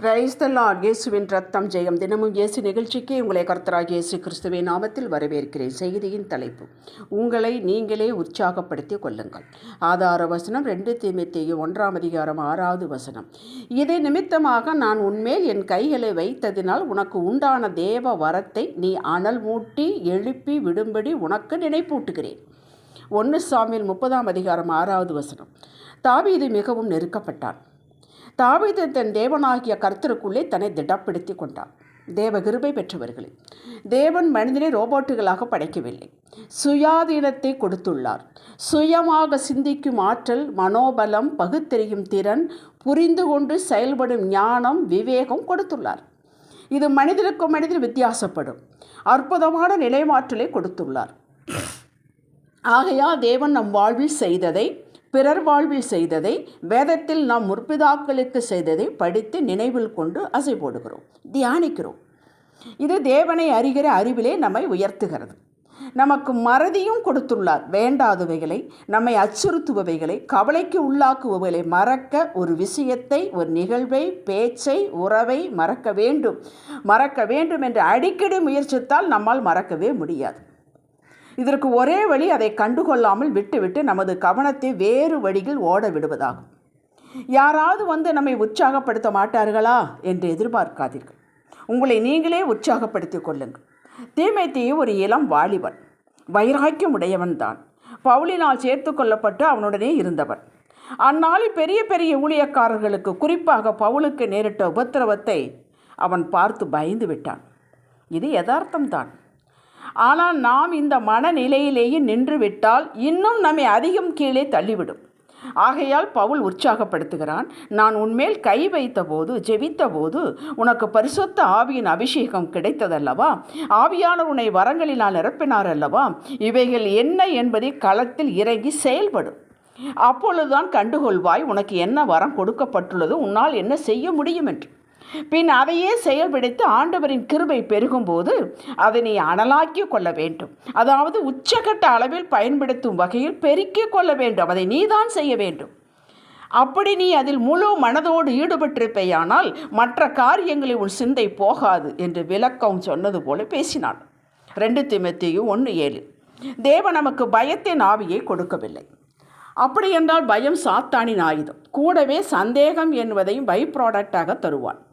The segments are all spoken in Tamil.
பிரைஸ் த லார்ட் இயேசுவின் ரத்தம் ஜெயம். தினமும் இயேசு நிகழ்ச்சிக்கு உங்களை கர்த்தராக இயேசு கிறிஸ்துவின் நாமத்தில் வரவேற்கிறேன். செய்தியின் தலைப்பு உங்களை நீங்களே உற்சாகப்படுத்தி கொள்ளுங்கள். ஆதார வசனம் ரெண்டு தீமித்தேயு ஒன்றாம் அதிகாரம் ஆறாவது வசனம். இதை நிமித்தமாக நான் உன்மேல் என் கைகளை வைத்ததினால் உனக்கு உண்டான தேவ வரத்தை நீ அனல் மூட்டி எழுப்பி விடும்படி உனக்கு நினைப்பூட்டுகிறேன். ஒன்று சாமியில் முப்பதாம் அதிகாரம் ஆறாவது வசனம். தாவீது மிகவும் நெருக்கப்பட்டான். தாவீது தன் தேவனாகிய கர்த்தருக்குள்ளே தன்னை திடப்படுத்தி கொண்டான் தேவ கிருபை பெற்றவர்களே தேவன் மனிதனை ரோபோட்டுகளாக படைக்கவில்லை. சுயாதீனத்தை கொடுத்துள்ளார். சுயமாக சிந்திக்கும் ஆற்றல் மனோபலம் பகுத்தறியும் திறன் புரிந்து கொண்டு செயல்படும் ஞானம் விவேகம் கொடுத்துள்ளார். இது மனிதனுக்கும் மனிதன் வித்தியாசப்படும். அற்புதமான நிலைமாற்றலை கொடுத்துள்ளார். ஆகையால் தேவன் நம் வாழ்வில் செய்ததை பிறர் வாழ்வில் செய்ததை வேதத்தில் நாம் முற்பிதாக்களுக்கு செய்ததை படித்து நினைவில் கொண்டு அசை போடுகிறோம் தியானிக்கிறோம். இது தேவனை அறிகிற அறிவிலே நம்மை உயர்த்துகிறது. நமக்கு மறதியும் கொடுத்துள்ளார் வேண்டாதவைகளை நம்மை அச்சுறுத்துபவைகளை கவலைக்கு உள்ளாக்குபவைகளை மறக்க ஒரு விஷயத்தை ஒரு நிகழ்வை பேச்சை உறவை மறக்க வேண்டும். மறக்க வேண்டும் என்று அடிக்கடி முயற்சித்தால் நம்மால் மறக்கவே முடியாது. இதற்கு ஒரே வழி அதை கண்டுகொள்ளாமல் விட்டுவிட்டு நமது கவனத்தை வேறு வழியில் ஓட விடுவதாகும். யாராவது வந்து நம்மை உற்சாகப்படுத்த மாட்டார்களா என்று எதிர்பார்க்காதீர்கள். உங்களை நீங்களே உற்சாகப்படுத்திக் கொள்ளுங்கள். தீமைத்தீய ஒரு இளம் வாலிபன். வைராக்கியம் உடையவன்தான் பவுலினால் சேர்த்து கொள்ளப்பட்டு அவனுடனே இருந்தவன். அந்நாளில் பெரிய பெரிய ஊழியக்காரர்களுக்கு குறிப்பாக பவுலுக்கு நேரிட்ட உபத்திரவத்தை அவன் பார்த்து பயந்து விட்டான். இது யதார்த்தம்தான் ஆனால் நாம் இந்த மனநிலையிலேயே நின்று விட்டால் இன்னும் நம்மை அதிகம் கீழே தள்ளிவிடும். ஆகையால் பவுல் உற்சாகப்படுத்துகிறான் நான் உன்மேல் கை வைத்தபோது ஜெபித்தபோது உனக்கு பரிசுத்த ஆவியின் அபிஷேகம் கிடைத்ததல்லவா? ஆவியானவர் உன்னை வரங்களினால் நிரப்பினார் அல்லவா இவைகள் என்ன என்பதை களத்தில் இறங்கி செயல்படும். அப்பொழுதுதான் கண்டுகொள்வாய் உனக்கு என்ன வரம் கொடுக்கப்பட்டுள்ளது உன்னால் என்ன செய்ய முடியும் என்று. பின் அதையே செயல்படுத்தி ஆண்டவரின் கிருபை பெருகும்போது அதை நீ அனலாக்கி கொள்ள வேண்டும். அதாவது உச்சகட்ட அளவில் பயன்படுத்தும் வகையில் பெருக்கிக் கொள்ள வேண்டும். அதை நீதான் செய்ய வேண்டும். அப்படி நீ அதில் முழு மனதோடு ஈடுபட்டிருப்பேயானால் மற்ற காரியங்களில் உன் சிந்தை போகாது என்று விளக்கம் சொன்னது போல பேசினாள். ரெண்டு திமத்தியும் ஒன்று ஏழு. தேவன் நமக்கு பயத்தின் ஆவியை கொடுக்கவில்லை. அப்படியென்றால் பயம் சாத்தானின் ஆயுதம். கூடவே சந்தேகம் என்பதையும் பை ப்ராடக்டாக தருவான்.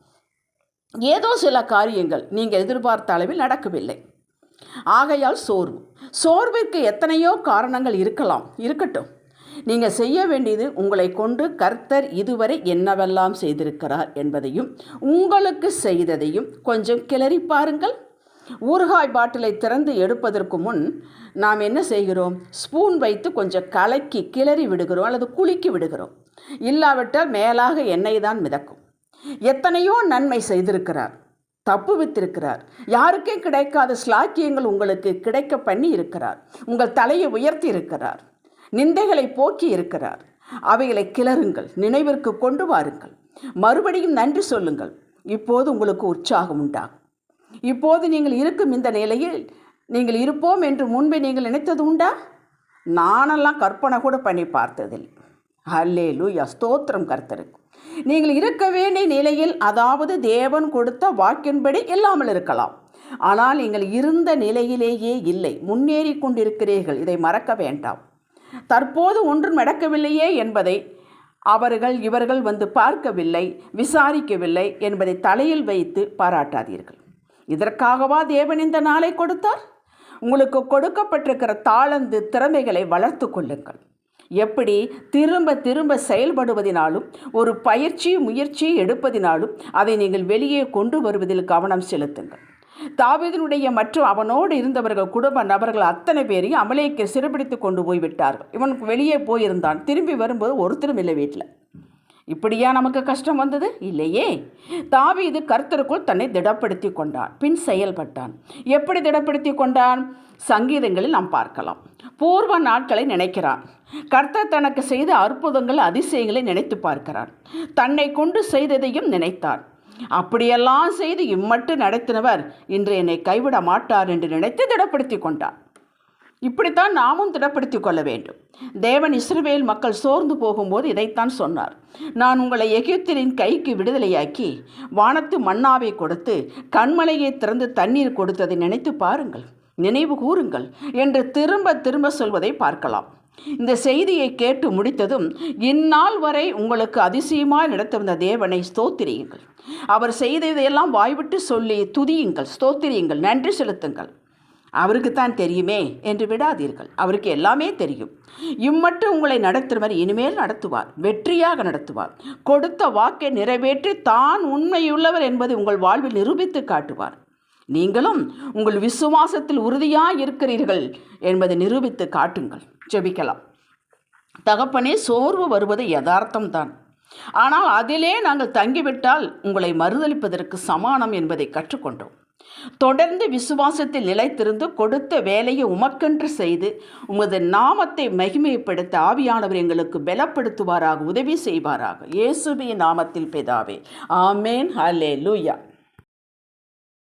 ஏதோ சில காரியங்கள் நீங்கள் எதிர்பார்த்த அளவில் நடக்கவில்லை. ஆகையால் சோர்வு. சோர்விற்கு எத்தனையோ காரணங்கள் இருக்கலாம் இருக்கட்டும். நீங்கள் செய்ய வேண்டியது உங்களை கொண்டு கர்த்தர் இதுவரை என்னவெல்லாம் செய்திருக்கிறார் என்பதையும் உங்களுக்கு செய்ததையும் கொஞ்சம் கிளறி பாருங்கள். ஊறுகாய் பாட்டிலை திறந்து எடுப்பதற்கு முன் நாம் என்ன செய்கிறோம்? ஸ்பூன் வைத்து கொஞ்சம் கலக்கி கிளறி விடுகிறோம் அல்லது குலுக்கி விடுகிறோம். இல்லாவிட்டால் மேலாக எண்ணெய் தான் மிதக்கும். எத்தனையோ நன்மை செய்திருக்கிறார் தப்பு வித்திருக்கிறார். யாருக்கே கிடைக்காத ஸ்லாக்கியங்கள் உங்களுக்கு கிடைக்க பண்ணி இருக்கிறார். உங்கள் தலையை உயர்த்தி இருக்கிறார். நிந்தைகளை போக்கி இருக்கிறார். அவைகளை கிளறுங்கள் நினைவிற்கு கொண்டு வாருங்கள். மறுபடியும் நன்றி சொல்லுங்கள். இப்போது உங்களுக்கு உற்சாகம் உண்டாகும். இப்போது நீங்கள் இருக்கும் இந்த நிலையில் நீங்கள் இருப்போம் என்று முன்பே நீங்கள் நினைத்தது உண்டா? நானெல்லாம் கற்பனை கூட பண்ணி பார்த்ததில்லை. அல்லே லூயா ஸ்தோத்திரம் கருத்தருக்கு. நீங்கள் இருக்க வேண்டிய நிலையில் அதாவது தேவன் கொடுத்த வாக்கின்படி இல்லாமல் இருக்கலாம். ஆனால் நீங்கள் இருந்த நிலையிலேயே இல்லை. முன்னேறி கொண்டிருக்கிறீர்கள். இதை மறக்க வேண்டாம். தற்போது ஒன்றும் நடக்கவில்லையே என்பதை அவர்கள் இவர்கள் வந்து பார்க்கவில்லை விசாரிக்கவில்லை என்பதை தலையில் வைத்து பாராட்டாதீர்கள். இதற்காகவா தேவன் இந்த நாளை கொடுத்தார்? உங்களுக்கு கொடுக்கப்பட்டிருக்கிற தாளந்து திறமைகளை வளர்த்து கொள்ளுங்கள். எப்படி திரும்ப திரும்ப செயல்படுவதினாலும் ஒரு பயிற்சி முயற்சி எடுப்பதினாலும் அதை நீங்கள் வெளியே கொண்டு வருவதில் கவனம் செலுத்துங்கள். தாவீதனுடைய மற்றும் அவனோடு இருந்தவர்கள் குடும்ப நபர்கள் அத்தனை பேரையும் அமலேக்கு சிறுபிடித்து கொண்டு போய்விட்டார்கள். இவனுக்கு வெளியே போயிருந்தான். திரும்பி வரும்போது ஒருத்தரும் இல்லை வீட்டில். இப்படியா நமக்கு கஷ்டம் வந்தது? இல்லையே. தாவீது கர்த்தருக்குள் தன்னை திடப்படுத்தி கொண்டான். பின் செயல்பட்டான். எப்படி திடப்படுத்தி கொண்டான்? சங்கீதங்களில் நாம் பார்க்கலாம். பூர்வ நாட்களை நினைக்கிறான். கர்த்தர் தனக்கு செய்த அற்புதங்கள் அதிசயங்களை நினைத்து பார்க்கிறான். தன்னை கொண்டு செய்ததையும் நினைத்தான் அப்படியெல்லாம் செய்து இம்மட்டு நடத்தினவர் இன்று என்னை கைவிட மாட்டார் என்று நினைத்து திடப்படுத்தி கொண்டார். இப்படித்தான் நாமும் திடப்படுத்திக் கொள்ள வேண்டும். தேவன் இஸ்ரவேல் மக்கள் சோர்ந்து போகும்போது இதைத்தான் சொன்னார். நான் உங்களை எகிப்தியரின் கைக்கு விடுதலையாக்கி வானத்து மன்னாவை கொடுத்து கண்மலையை திறந்து தண்ணீர் கொடுத்ததை நினைத்து பாருங்கள். நினைவு கூறுங்கள் என்று திரும்ப திரும்ப சொல்வதை பார்க்கலாம். இந்த செய்தியை கேட்டு முடித்ததும் இந்நாள் வரை உங்களுக்கு அதிசயமாய் நடத்த வந்த தேவனை ஸ்தோத்திரியுங்கள். அவர் செய்ததையெல்லாம் வாய்விட்டு சொல்லி துதியுங்கள் ஸ்தோத்திரியுங்கள் நன்றி செலுத்துங்கள். அவருக்குத்தான் தெரியுமே என்று விடாதீர்கள். அவருக்கு எல்லாமே தெரியும். இம்மட்டும் உங்களை நடத்துகிறவர் இனிமேல் நடத்துவார் வெற்றியாக நடத்துவார். கொடுத்த வாக்கை நிறைவேற்றி தான் உண்மையுள்ளவர் என்பதை உங்கள் வாழ்வில் நிரூபித்து காட்டுவார். நீங்களும் உங்கள் விசுவாசத்தில் உறுதியாக இருக்கிறீர்கள் என்பதை நிரூபித்து காட்டுங்கள். ஜெபிக்கலாம். தகப்பனே சோர்வு வருவது யதார்த்தம்தான். ஆனால் அதிலே நாங்கள் தங்கிவிட்டால் உங்களை மறுதளிப்பதற்கு சமானம் என்பதை கற்றுக்கொண்டோம். தொடர்ந்து விசுவாசத்தில் நிலைத்திருந்து கொடுத்த வேலையை உமக்கென்று செய்து உமது நாமத்தை மகிமைப்படுத்த ஆவியானவர் எங்களுக்கு பலப்படுத்துவாராக உதவி செய்வாராக. இயேசுவின் நாமத்தில் பிதாவே. ஆமேன். ஹலே லூயா